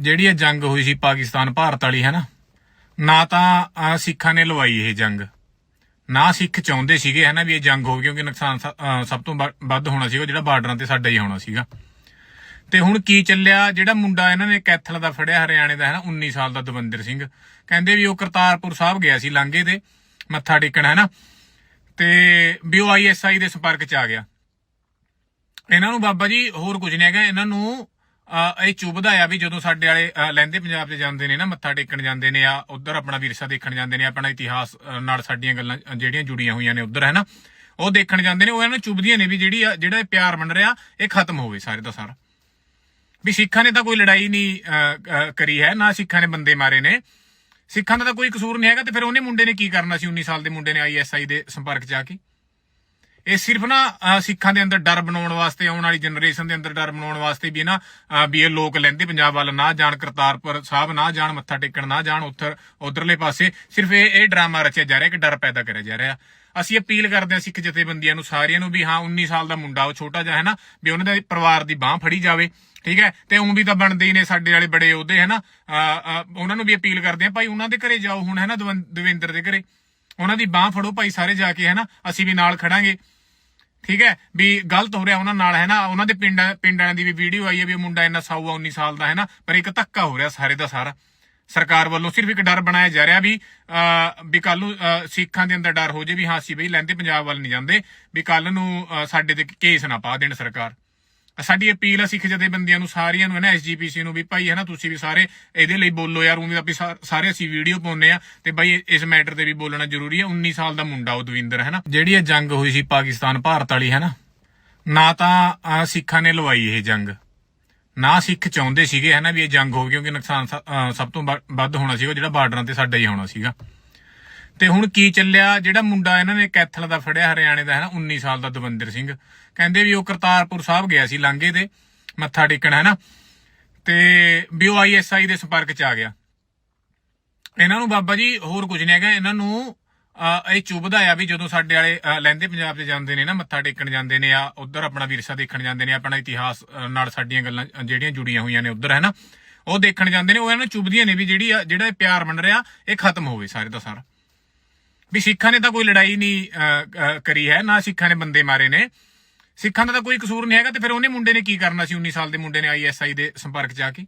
ਜਿਹੜੀ ਇਹ ਜੰਗ ਹੋਈ ਸੀ ਪਾਕਿਸਤਾਨ ਭਾਰਤ ਵਾਲੀ, ਹੈ ਨਾ ਨਾ ਤਾਂ ਸਿੱਖਾਂ ਨੇ ਲਵਾਈ ਇਹ ਜੰਗ। ਨਾ ਸਿੱਖ ਚਾਹੁੰਦੇ ਸੀਗੇ, ਹੈ ਨਾ, ਵੀ ਇਹ ਜੰਗ ਹੋਵੇ, ਕਿਉਂਕਿ ਨੁਕਸਾਨ ਸਭ ਤੋਂ ਵੱਧ- ਹੋਣਾ ਸੀਗਾ, ਜਿਹੜਾ ਬਾਰਡਰਾਂ ਤੇ ਸਾਡਾ ਹੀ ਹੋਣਾ ਸੀਗਾ। ਤੇ ਹੁਣ ਕੀ ਚੱਲਿਆ? ਜਿਹੜਾ ਮੁੰਡਾ ਇਹਨਾਂ ਨੇ ਕੈਥਲ ਦਾ ਫੜਿਆ, ਹਰਿਆਣੇ ਦਾ, ਹੈ ਨਾ 19 ਸਾਲ ਦਾ ਦਵਿੰਦਰ ਸਿੰਘ। ਕਹਿੰਦੇ ਵੀ ਉਹ ਕਰਤਾਰਪੁਰ ਸਾਹਿਬ ਗਿਆ ਸੀ, ਲਾਂਘੇ ਤੇ ਮੱਥਾ ਟੇਕਣ, ਹੈ ਨਾ। ਤੇ ਵੀ ਉਹ ਆਈਐਸਆਈ ਦੇ ਸੰਪਰਕ ਚ ਆ ਗਿਆ। ਇਹਨਾਂ ਨੂੰ ਬਾਬਾ ਜੀ ਹੋਰ ਕੁਝ ਨਹੀਂ ਹੈਗਾ, ਇਹਨਾਂ ਨੂੰ ਇਹ ਚੁਭਦਾ ਆ ਵੀ ਜਦੋਂ ਸਾਡੇ ਵਾਲੇ ਅਹ, ਲਹਿੰਦੇ ਪੰਜਾਬ ਤੇ ਜਾਂਦੇ ਨੇ ਨਾ ਮੱਥਾ ਟੇਕਣ ਜਾਂਦੇ ਨੇ ਆ ਉਧਰ ਆਪਣਾ ਵਿਰਸਾ ਦੇਖਣ ਜਾਂਦੇ ਨੇ ਆਪਣਾ ਇਤਿਹਾਸ ਨਾਲ ਸਾਡੀਆਂ ਗੱਲਾਂ ਜਿਹੜੀਆਂ ਜੁੜੀਆਂ ਹੋਈਆਂ ਨੇ ਉਧਰ ਹੈ ਨਾ ਉਹ ਦੇਖਣ ਜਾਂਦੇ ਨੇ ਉਹ ਇਹਨਾਂ ਨੂੰ ਚੁਭਦੀਆਂ ਨੇ ਵੀ ਜਿਹੜੀ ਜਿਹੜਾ ਇਹ ਪਿਆਰ ਬਣ ਰਿਹਾ ਇਹ ਖਤਮ ਹੋਵੇ ਸਾਰੇ ਦਾ ਸਾਰਾ। ਵੀ ਸਿੱਖਾਂ ਨੇ ਤਾਂ ਕੋਈ ਲੜਾਈ ਨਹੀਂ ਕਰੀ ਹੈ ਨਾ ਸਿੱਖਾਂ ਨੇ ਬੰਦੇ ਮਾਰੇ ਨੇ। ਸਿੱਖਾਂ ਦਾ ਤਾਂ ਕੋਈ ਕਸੂਰ ਨਹੀਂ ਹੈਗਾ ਤੇ ਫਿਰ ਉਹਨੇ ਮੁੰਡੇ ਨੇ ਕੀ ਕਰਨਾ ਸੀ 19 ਸਾਲ ਦੇ ਮੁੰਡੇ ਨੇ ਆਈਐਸਆਈ ਦੇ ਸੰਪਰਕ ਚ ਆ ਕੇ? ਇਹ ਸਿਰਫ ਨਾ ਸਿੱਖਾਂ ਦੇ ਅੰਦਰ ਡਰ ਬਣਾਉਣ ਵਾਸਤੇ, ਆਉਣ ਵਾਲੀ ਜਨਰੇਸ਼ਨ ਦੇ ਅੰਦਰ ਡਰ ਬਣਾਉਣ ਵਾਸਤੇ ਵੀ ਨਾ ਵੀ ਇਹ ਲੋਕ ਲੈਂਦੇ ਪੰਜਾਬ ਵੱਲ, ਨਾ ਜਾਣ ਕਰਤਾਰਪੁਰ ਸਾਹਿਬ, ਨਾ ਜਾਣ ਮੱਥਾ ਟੇਕਣ, ਨਾ ਜਾਣ ਉੱਧਰ ਉਧਰਲੇ ਪਾਸੇ। ਸਿਰਫ ਇਹ ਇਹ ਡਰਾਮਾ ਰਚਿਆ ਜਾ ਰਿਹਾ ਕਿ ਡਰ ਪੈਦਾ ਕਰਿਆ ਜਾ ਰਿਹਾ। ਅਸੀਂ ਅਪੀਲ ਕਰਦੇ ਹਾਂ ਸਿੱਖ ਜਥੇਬੰਦੀਆਂ ਨੂੰ, ਸਾਰਿਆਂ ਨੂੰ ਵੀ ਹਾਂ 19 ਸਾਲ ਦਾ ਮੁੰਡਾ, ਉਹ ਛੋਟਾ ਜਿਹਾ ਹੈ ਨਾ, ਵੀ ਉਹਨਾਂ ਦੇ ਪਰਿਵਾਰ ਦੀ ਬਾਹ ਫੜੀ ਜਾਵੇ, ਠੀਕ ਹੈ? ਤੇ ਉਂ ਵੀ ਤਾਂ ਬਣਦੇ ਹੀ ਨੇ ਸਾਡੇ ਵਾਲੇ ਬੜੇ ਉਹਦੇ, ਹੈ ਨਾ? ਉਹਨਾਂ ਨੂੰ ਵੀ ਅਪੀਲ ਕਰਦੇ ਹਾਂ, ਭਾਈ ਉਹਨਾਂ ਦੇ ਘਰੇ ਜਾਓ ਹੁਣ, ਹੈ ਨਾ ਦਵਿੰਦਰ ਦੇ ਘਰੇ। ਉਹਨਾਂ ਦੀ ਬਾਹ ਫੜੋ ਭਾਈ, ਸਾਰੇ ਜਾ ਕੇ, ਹੈ ਨਾ? ਅਸੀਂ ਵੀ ਨਾਲ ਖੜਾਂਗੇ। ਠੀਕ ਹੈ? ਵੀ ਗਲਤ ਹੋ ਰਿਹਾ ਉਹਨਾਂ ਨਾਲ ਹੈ ਨਾ? ਉਹਨਾਂ ਦੇ ਪਿੰਡਾਂ ਪਿੰਡਾਂ ਦੀ ਵੀ ਵੀਡੀਓ ਆਈ ਹੈ ਵੀ ਮੁੰਡਾ ਇੰਨਾ ਸਾਊ ਆ 19 ਸਾਲ ਦਾ ਹੈ ਨਾ? ਪਰ ਇੱਕ ਧੱਕਾ ਹੋ ਰਿਹਾ ਸਾਰੇ ਦਾ ਸਾਰਾ। ਸਰਕਾਰ ਵੱਲੋਂ ਸਿਰਫ ਇੱਕ ਡਰ ਬਣਾਇਆ ਜਾ ਰਿਹਾ ਵੀ ਅਹ, ਵੀ ਕੱਲ ਨੂੰ ਸਿੱਖਾਂ ਦੇ ਅੰਦਰ ਡਰ ਹੋ ਜੇ ਵੀ ਹਾਂ ਅਸੀਂ ਬਈ ਲੈਂਦੇ ਪੰਜਾਬ ਵੱਲ ਨਹੀਂ ਜਾਂਦੇ ਵੀ ਕੱਲ ਨੂੰ ਸਾਡੇ ਤੇ ਕੇਸ ਨਾ ਪਾ ਦੇਣ ਸਰਕਾਰ। ਸਾਡੀ ਅਪੀਲ ਆ ਸਿੱਖ ਜਥੇਬੰਦੀਆਂ ਨੂੰ, ਸਾਰਿਆਂ ਨੂੰ ਹੈ ਨਾ ਐਸਜੀਪੀਸੀ ਨੂੰ ਵੀ, ਭਾਈ ਹੈ ਨਾ, ਤੁਸੀਂ ਵੀ ਸਾਰੇ ਇਹਦੇ ਲਈ ਬੋਲੋ ਯਾਰ ਉਹ ਵੀ ਸਾਰੇ ਅਸੀਂ ਵੀਡੀਓ ਪਾਉਂਦੇ ਆ ਤੇ ਭਾਈ ਇਸ ਮੈਟਰ ਤੇ ਵੀ ਬੋਲਣਾ ਜ਼ਰੂਰੀ ਹੈ 19 ਸਾਲ ਦਾ ਮੁੰਡਾ ਉਹ ਦਵਿੰਦਰ, ਹੈ ਨਾ। ਜਿਹੜੀ ਇਹ ਜੰਗ ਹੋਈ ਸੀ ਪਾਕਿਸਤਾਨ, ਭਾਰਤ ਵਾਲੀ, ਹੈ ਨਾ ਨਾ ਤਾਂ ਸਿੱਖਾਂ ਨੇ ਲਵਾਈ ਇਹ ਜੰਗ। ਨਾ ਸਿੱਖ ਚਾਹੁੰਦੇ ਸੀਗੇ, ਹੈ ਨਾ, ਵੀ ਇਹ ਜੰਗ ਹੋਵੇ, ਕਿਉਂਕਿ ਨੁਕਸਾਨ ਸਭ ਤੋਂ ਵੱਧ ਹੋਣਾ ਸੀਗਾ, ਜਿਹੜਾ ਬਾਰਡਰਾਂ ਤੇ ਸਾਡਾ ਹੀ ਹੋਣਾ ਸੀਗਾ। ਤੇ ਹੁਣ ਕੀ ਚੱਲਿਆ? ਜਿਹੜਾ ਮੁੰਡਾ ਇਹਨਾਂ ਨੇ ਕੈਥਲ ਦਾ ਫੜਿਆ ਹਰਿਆਣੇ ਦਾ ਹੈ ਨਾ 19 ਸਾਲ ਦਾ ਦਵਿੰਦਰ ਸਿੰਘ। ਕਹਿੰਦੇ ਵੀ ਉਹ ਕਰਤਾਰਪੁਰ ਸਾਹਿਬ ਗਿਆ ਸੀ ਲਾਂਘੇ ਤੇ ਮੱਥਾ ਟੇਕਣ ਹੈ ਨਾ ਤੇ ਵੀ ਉਹ ਆਈਐਸਆਈ ਦੇ ਸੰਪਰਕ ਚ ਆ ਗਿਆ। ਇਹਨਾਂ ਨੂੰ ਬਾਬਾ ਜੀ ਹੋਰ ਕੁਝ ਨਹੀਂ ਹੈਗਾ। ਇਹਨਾਂ ਨੂੰ ਇਹ ਚੁਭਦਾ ਆ ਵੀ ਜਦੋਂ ਸਾਡੇ ਵਾਲੇ ਅਹ, ਲਹਿੰਦੇ ਪੰਜਾਬ ਚ ਜਾਂਦੇ ਨੇ ਨਾ ਮੱਥਾ ਟੇਕਣ ਜਾਂਦੇ ਨੇ ਆ ਉਧਰ ਆਪਣਾ ਵਿਰਸਾ ਦੇਖਣ ਜਾਂਦੇ ਨੇ ਆਪਣਾ ਇਤਿਹਾਸ ਨਾਲ ਸਾਡੀਆਂ ਗੱਲਾਂ ਜਿਹੜੀਆਂ ਜੁੜੀਆਂ ਹੋਈਆਂ ਨੇ ਉਧਰ ਹੈ ਨਾ ਉਹ ਦੇਖਣ ਜਾਂਦੇ ਨੇ ਉਹ ਇਹਨਾਂ ਨੂੰ ਚੁਭਦੀਆਂ ਨੇ ਵੀ ਜਿਹੜੀ ਜਿਹੜਾ ਪਿਆਰ ਬਣ ਰਿਹਾ ਇਹ ਖਤਮ ਹੋਵੇ ਸਾਰੇ ਦਾ ਸਾਰਾ। ਵੀ ਸਿੱਖਾਂ ਨੇ ਤਾਂ ਕੋਈ ਲੜਾਈ ਨਹੀਂ ਕਰੀ ਹੈ, ਨਾ ਸਿੱਖਾਂ ਨੇ ਬੰਦੇ ਮਾਰੇ ਨੇ। ਸਿੱਖਾਂ ਦਾ ਤਾਂ ਕੋਈ ਕਸੂਰ ਨਹੀਂ ਹੈਗਾ ਤੇ ਫਿਰ ਉਹਨੇ ਮੁੰਡੇ ਨੇ ਕੀ ਕਰਨਾ ਸੀ? 19 ਸਾਲ ਦੇ ਮੁੰਡੇ ਨੇ ਆਈਐਸਆਈ ਦੇ ਸੰਪਰਕ ਚ ਕੇ।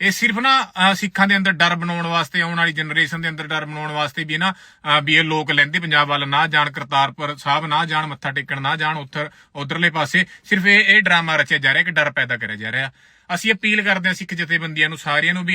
ਇਹ ਸਿਰਫ ਨਾ ਸਿੱਖਾਂ ਦੇ ਅੰਦਰ ਡਰ ਬਣਾਉਣ ਵਾਸਤੇ, ਆਉਣ ਵਾਲੀ ਜਨਰੇਸ਼ਨ ਦੇ ਅੰਦਰ ਡਰ ਬਣਾਉਣ ਵਾਸਤੇ ਵੀ ਨਾ ਵੀ ਇਹ ਲੋਕ ਲੈਂਦੇ, ਪੰਜਾਬ ਵੱਲ ਨਾ ਜਾਣ, ਕਰਤਾਰਪੁਰ ਸਾਹਿਬ ਨਾ ਜਾਣ, ਮੱਥਾ ਟੇਕਣ ਨਾ ਜਾਣ ਉੱਧਰ ਉਧਰਲੇ ਪਾਸੇ। ਸਿਰਫ ਇਹ ਇਹ ਡਰਾਮਾ ਰਚਿਆ ਜਾ ਰਿਹਾ ਕਿ ਡਰ ਪੈਦਾ ਕਰਿਆ ਜਾ ਰਿਹਾ। ਅਸੀਂ ਅਪੀਲ ਕਰਦੇ ਹਾਂ ਸਿੱਖ ਜਥੇਬੰਦੀਆਂ ਨੂੰ, ਸਾਰਿਆਂ ਨੂੰ ਵੀ